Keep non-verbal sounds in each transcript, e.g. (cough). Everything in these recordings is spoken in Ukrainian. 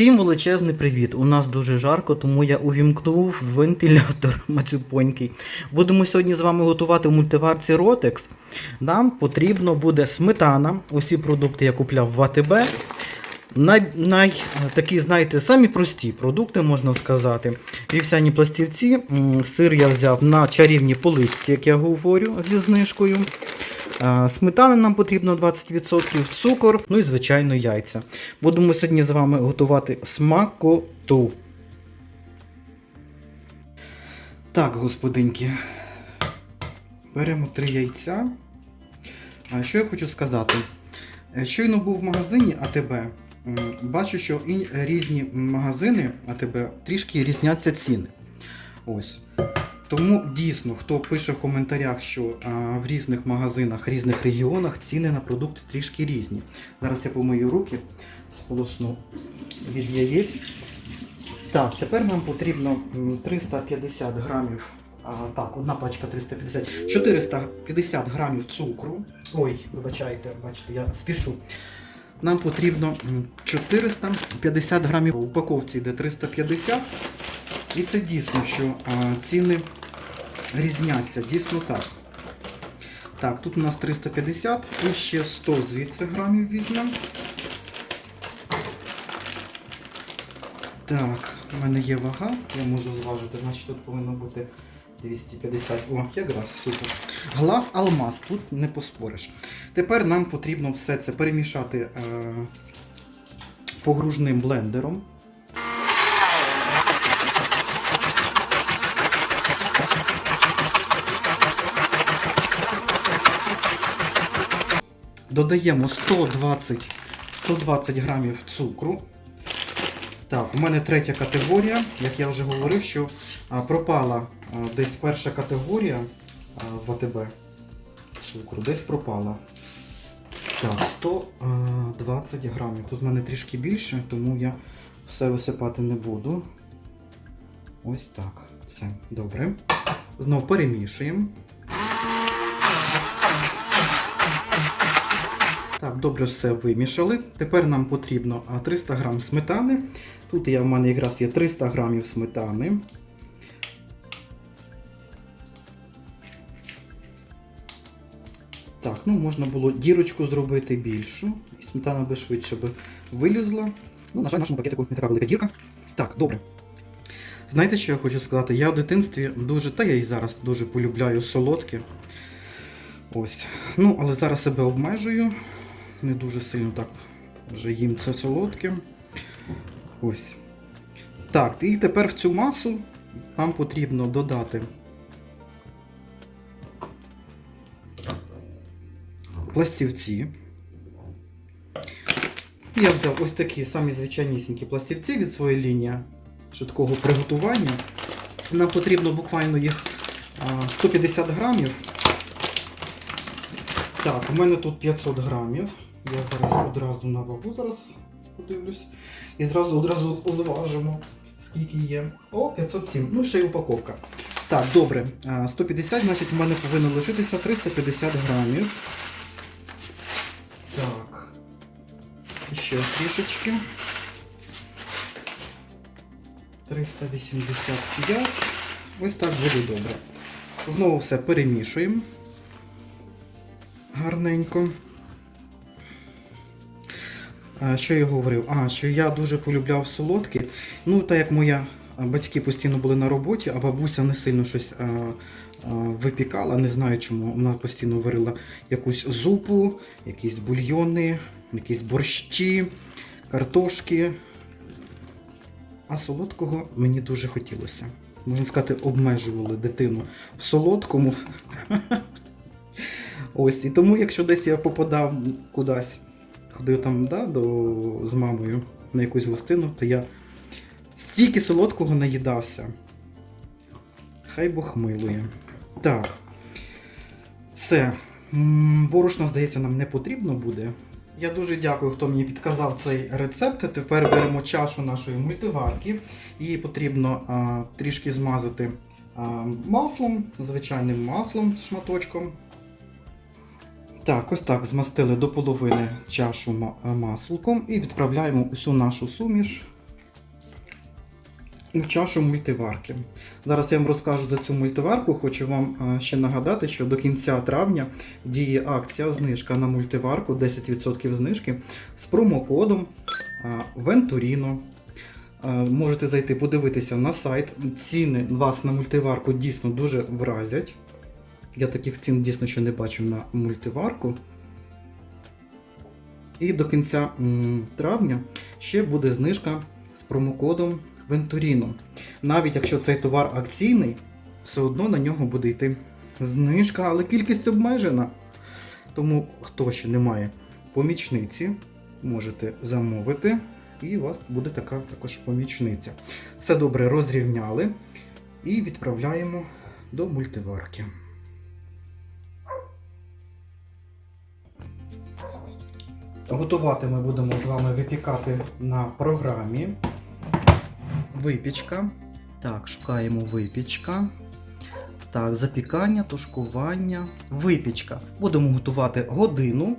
Всім величезний привіт! У нас дуже жарко, тому я увімкнув вентилятор (laughs) мацюпонький. Будемо сьогодні з вами готувати в мультиварці Rotex. Нам потрібно буде сметана. Усі продукти я купляв в АТБ. Най, най, такі, знаєте, самі прості продукти, можна сказати. Вівсяні пластівці, сир я взяв на чарівній поличці, як я говорю, зі знижкою. Сметани нам потрібно 20%, цукор, ну і звичайно яйця. Будемо сьогодні з вами готувати смакоту. Так, господинки. Беремо три яйця. А що я хочу сказати? Е, Щойно був в магазині АТБ. Бачу, що і різні магазини АТБ трішки різняться ціни. Ось. Тому дійсно, хто пише в коментарях, що а, в різних магазинах, різних регіонах ціни на продукти трішки різні. Зараз я помию руки, сполосну від яєць. Так, тепер нам потрібно 350 грамів. А, так, одна пачка 350, 450 грамів цукру. Ой, вибачайте, бачите, я спішу. Нам потрібно 450 грамів в упаковці йде 350. І це дійсно, що ціни різняться, дійсно так. Так, тут у нас 350 і ще 100 звідси грамів візьмемо. Так, у мене є вага, я можу зважити, значить тут повинно бути 250. О, якраз супер. Глаз алмаз, тут не поспориш. Тепер нам потрібно все це перемішати е, погружним блендером. Додаємо 120, 120 грамів цукру. Так, у мене третя категорія. Як я вже говорив, що пропала десь перша категорія в АТБ цукру, десь пропала. Так, 120 грамів. Тут в мене трішки більше, тому я все висипати не буду. Ось так. Все, добре. Знов перемішуємо. Так, добре все вимішали. Тепер нам потрібно 300 грам сметани. Тут я, в мене якраз є 300 грамів сметани. Так, ну можна було дірочку зробити більшу. І сметана би швидше би вилізла. Ну, на жаль, нашому пакетику не така велика дірка. Так, добре. Знаєте, що я хочу сказати? Я в дитинстві дуже, та я і зараз дуже полюбляю солодке. Ось. Ну, але зараз себе обмежую. Не дуже сильно так вже їм це солодке. Ось. Так, і тепер в цю масу нам потрібно додати пластівці. Я взяв ось такі самі звичайнісінькі пластівці від своєї лінії швидкого приготування. Нам потрібно буквально їх 150 грамів. Так, у мене тут 500 грамів. Я зараз одразу на вагу зараз подивлюсь. І зразу одразу зважимо, скільки є. О, 507. Ну, ще й упаковка. Так, добре. 150, значить, у мене повинно лишитися 350 грамів. Ще трішечки. 385. Ось так буде добре. Знову все перемішуємо. Гарненько. Що я говорив? А, що я дуже полюбляв солодкі. Ну, так як моя батьки постійно були на роботі, а бабуся не сильно щось а, а, випікала, не знаю чому. Вона постійно варила якусь зупу, якісь бульйони, якісь борщі, картошки. А солодкого мені дуже хотілося. Можна сказати, обмежували дитину в солодкому. (laughs) Ось, і тому, якщо десь я попадав кудись, ходив там да, до, з мамою на якусь гостину, то я стільки солодкого наїдався. Хай Бог милує. Так. Все. М, Борошна, здається, нам не потрібно буде. Я дуже дякую, хто мені підказав цей рецепт. Тепер беремо чашу нашої мультиварки. Її потрібно а, трішки змазати а, маслом, звичайним маслом, шматочком. Так, ось так змастили до половини чашу маслком і відправляємо усю нашу суміш в чашу мультиварки. Зараз я вам розкажу за цю мультиварку. Хочу вам е, ще нагадати, що до кінця травня діє акція знижка на мультиварку 10% знижки з промокодом е, Venturino. Е, Можете зайти подивитися на сайт. Ціни вас на мультиварку дійсно дуже вразять. Я таких цін дійсно ще не бачив на мультиварку. І до кінця травня ще буде знижка з промокодом Venturino. Навіть якщо цей товар акційний, все одно на нього буде йти знижка, але кількість обмежена. Тому, хто ще не має помічниці, можете замовити, і у вас буде така також помічниця. Все добре розрівняли і відправляємо до мультиварки. Готувати ми будемо з вами випікати на програмі. Випічка. Так, шукаємо випічка. Так, запікання, тушкування, випічка. Будемо готувати годину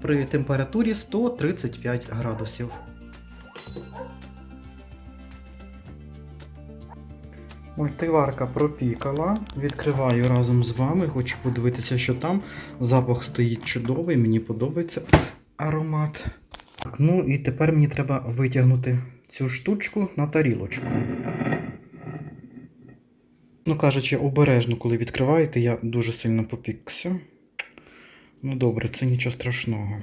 при температурі 135 градусів. Мультиварка пропікала. Відкриваю разом з вами. Хочу подивитися, що там. Запах стоїть чудовий, мені подобається аромат. Ну і тепер мені треба витягнути цю штучку на тарілочку. Ну, кажучи, обережно, коли відкриваєте, я дуже сильно попікся. Ну добре, це нічого страшного.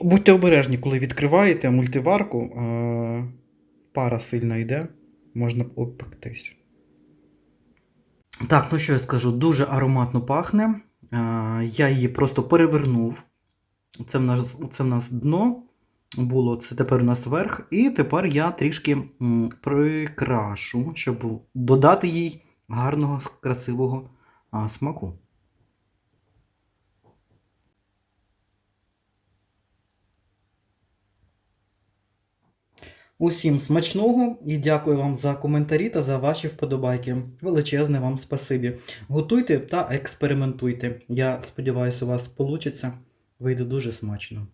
Будьте обережні, коли відкриваєте мультиварку, е- пара сильно йде, можна обпектись. Так, ну що я скажу, дуже ароматно пахне. Е- я її просто перевернув. Це в нас, це в нас дно було, це тепер у нас верх. І тепер я трішки прикрашу, щоб додати їй гарного, красивого а, смаку. Усім смачного і дякую вам за коментарі та за ваші вподобайки. Величезне вам спасибі. Готуйте та експериментуйте. Я сподіваюся, у вас вийде. Вийде дуже смачно.